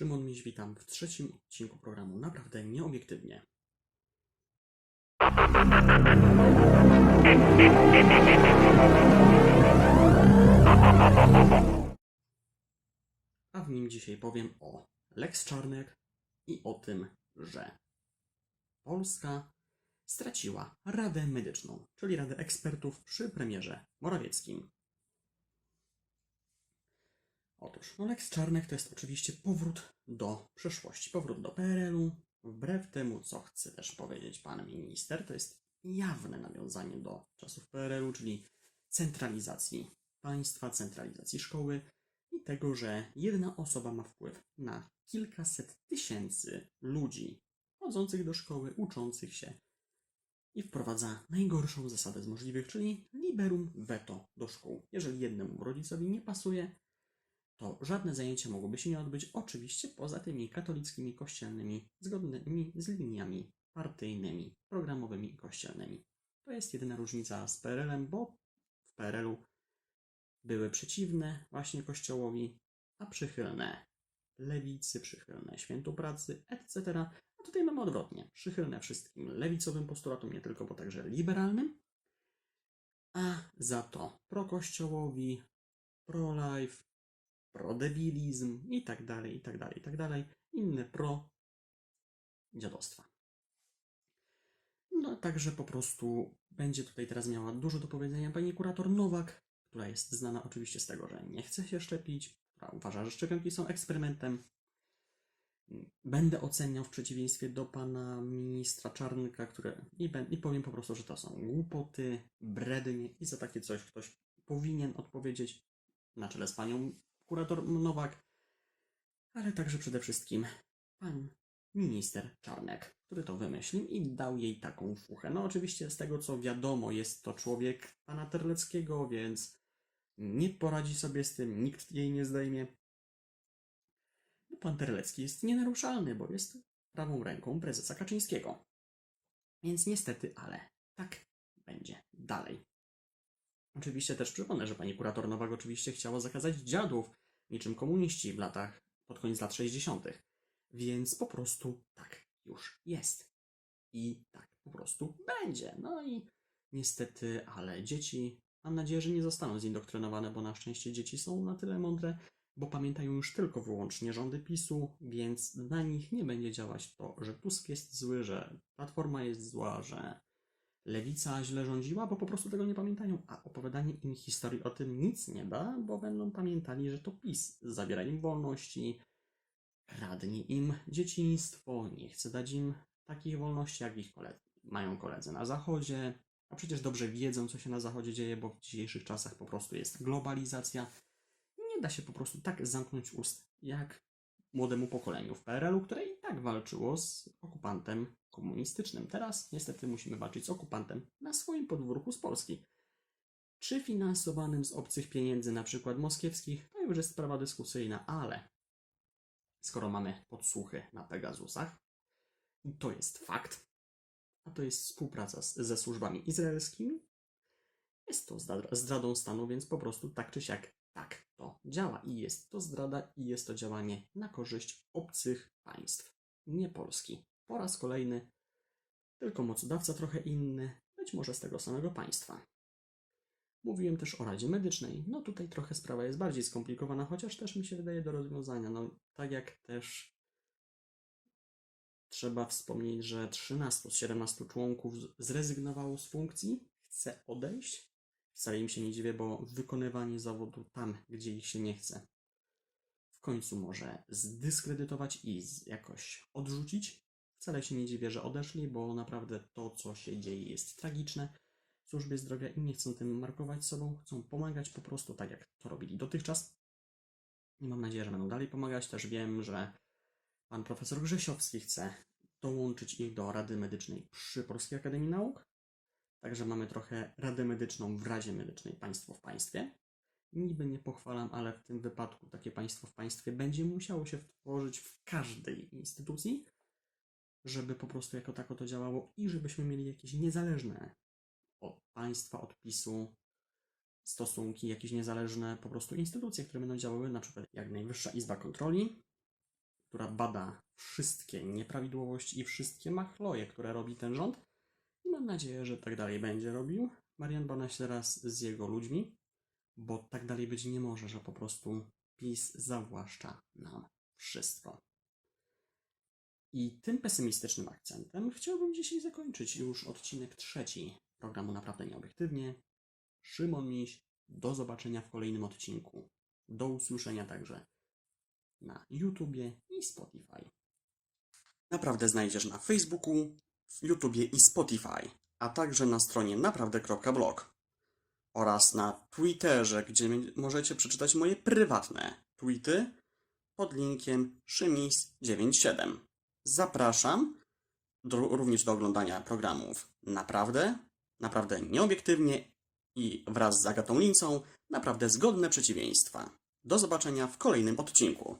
Szymon Miś, witam w trzecim odcinku programu Naprawdę Nieobiektywnie. A w nim dzisiaj powiem o Lex Czarnek i o tym, że Polska straciła Radę Medyczną, czyli Radę Ekspertów przy premierze Morawieckim. Otóż, no Lex Czarnek to jest oczywiście powrót do przeszłości, powrót do PRL-u. Wbrew temu, co chce też powiedzieć pan minister, to jest jawne nawiązanie do czasów PRL-u, czyli centralizacji państwa, centralizacji szkoły i tego, że jedna osoba ma wpływ na kilkaset tysięcy ludzi chodzących do szkoły, uczących się i wprowadza najgorszą zasadę z możliwych, czyli liberum veto do szkół. Jeżeli jednemu rodzicowi nie pasuje, to żadne zajęcia mogłyby się nie odbyć, oczywiście poza tymi katolickimi, kościelnymi, zgodnymi z liniami partyjnymi, programowymi i kościelnymi. To jest jedyna różnica z PRL-em, bo w PRL-u były przeciwne właśnie kościołowi, a przychylne lewicy, przychylne świętu pracy, etc. A tutaj mamy odwrotnie. Przychylne wszystkim lewicowym postulatom, nie tylko, bo także liberalnym, a za to prokościołowi, pro-life, pro-debilizm i tak dalej, i tak dalej, i tak dalej. Inne pro dziadostwa. No, także po prostu będzie tutaj teraz miała dużo do powiedzenia pani kurator Nowak, która jest znana oczywiście z tego, że nie chce się szczepić, która uważa, że szczepionki są eksperymentem. Będę oceniał w przeciwieństwie do pana ministra Czarnka, które i, bę- i powiem po prostu, że to są głupoty, brednie i za takie coś ktoś powinien odpowiedzieć na czele z panią kurator Nowak, ale także przede wszystkim pan minister Czarnek, który to wymyślił i dał jej taką fuchę. No oczywiście z tego co wiadomo jest to człowiek pana Terleckiego, więc nie poradzi sobie z tym, nikt jej nie zdejmie. No, pan Terlecki jest nienaruszalny, bo jest prawą ręką prezesa Kaczyńskiego. Więc niestety, ale tak będzie dalej. Oczywiście też przypomnę, że pani kurator Nowak oczywiście chciała zakazać dziadów, niczym komuniści w latach, pod koniec lat 60. Więc po prostu tak już jest. I tak po prostu będzie. No i niestety, ale dzieci, mam nadzieję, że nie zostaną zindoktrynowane, bo na szczęście dzieci są na tyle mądre, bo pamiętają już tylko wyłącznie rządy PiSu, więc na nich nie będzie działać to, że Tusk jest zły, że Platforma jest zła, że Lewica źle rządziła, bo po prostu tego nie pamiętają, a opowiadanie im historii o tym nic nie da, bo będą pamiętali, że to PiS zabiera im wolności, kradnie im dzieciństwo, nie chce dać im takich wolności, jak ich koledzy. Mają koledzy na zachodzie, a przecież dobrze wiedzą, co się na zachodzie dzieje, bo w dzisiejszych czasach po prostu jest globalizacja. Nie da się po prostu tak zamknąć ust, jak młodemu pokoleniu w PRL-u, które i tak walczyło z okupantem komunistycznym. Teraz niestety musimy walczyć z okupantem na swoim podwórku z Polski. Czy finansowanym z obcych pieniędzy, na przykład moskiewskich, to już jest sprawa dyskusyjna, ale skoro mamy podsłuchy na Pegasusach, to jest fakt, a to jest współpraca z, ze służbami izraelskimi, jest to zdra- zdradą stanu, więc po prostu tak czy siak tak to działa. I jest to zdrada, i jest to działanie na korzyść obcych państw, nie Polski. Po raz kolejny, tylko mocodawca trochę inny, być może z tego samego państwa. Mówiłem też o Radzie Medycznej. No tutaj trochę sprawa jest bardziej skomplikowana, chociaż też mi się wydaje do rozwiązania. No tak jak też trzeba wspomnieć, że 13 z 17 członków zrezygnowało z funkcji, chce odejść. Wcale im się nie dziwię, bo wykonywanie zawodu tam, gdzie ich się nie chce, w końcu może zdyskredytować i jakoś odrzucić. Wcale się nie dziwię, że odeszli, bo naprawdę to, co się dzieje, jest tragiczne. W służbie zdrowia i nie chcą tym markować sobą, chcą pomagać po prostu tak, jak to robili dotychczas. I mam nadzieję, że będą dalej pomagać. Też wiem, że pan profesor Grzesiowski chce dołączyć ich do Rady Medycznej przy Polskiej Akademii Nauk. Także mamy trochę Radę Medyczną w Radzie Medycznej Państwo w Państwie. Niby nie pochwalam, ale w tym wypadku takie państwo w państwie będzie musiało się tworzyć w każdej instytucji, żeby po prostu jako tako to działało i żebyśmy mieli jakieś niezależne od państwa, od PiSu stosunki, jakieś niezależne po prostu instytucje, które będą działały, na przykład jak Najwyższa Izba Kontroli, która bada wszystkie nieprawidłowości i wszystkie machloje, które robi ten rząd. Mam nadzieję, że tak dalej będzie robił. Marian Banaś teraz z jego ludźmi, bo tak dalej być nie może, że po prostu PiS zawłaszcza nam wszystko. I tym pesymistycznym akcentem chciałbym dzisiaj zakończyć już odcinek trzeci programu Naprawdę Nieobiektywnie. Szymon Miś, do zobaczenia w kolejnym odcinku. Do usłyszenia także na YouTubie i Spotify. Naprawdę znajdziesz na Facebooku, w YouTubie i Spotify, a także na stronie naprawdę.blog oraz na Twitterze, gdzie możecie przeczytać moje prywatne tweety pod linkiem szymis97. Zapraszam do, również do oglądania programów Naprawdę, Naprawdę Nieobiektywnie i wraz z Agatą Lincą Naprawdę Zgodne Przeciwieństwa. Do zobaczenia w kolejnym odcinku.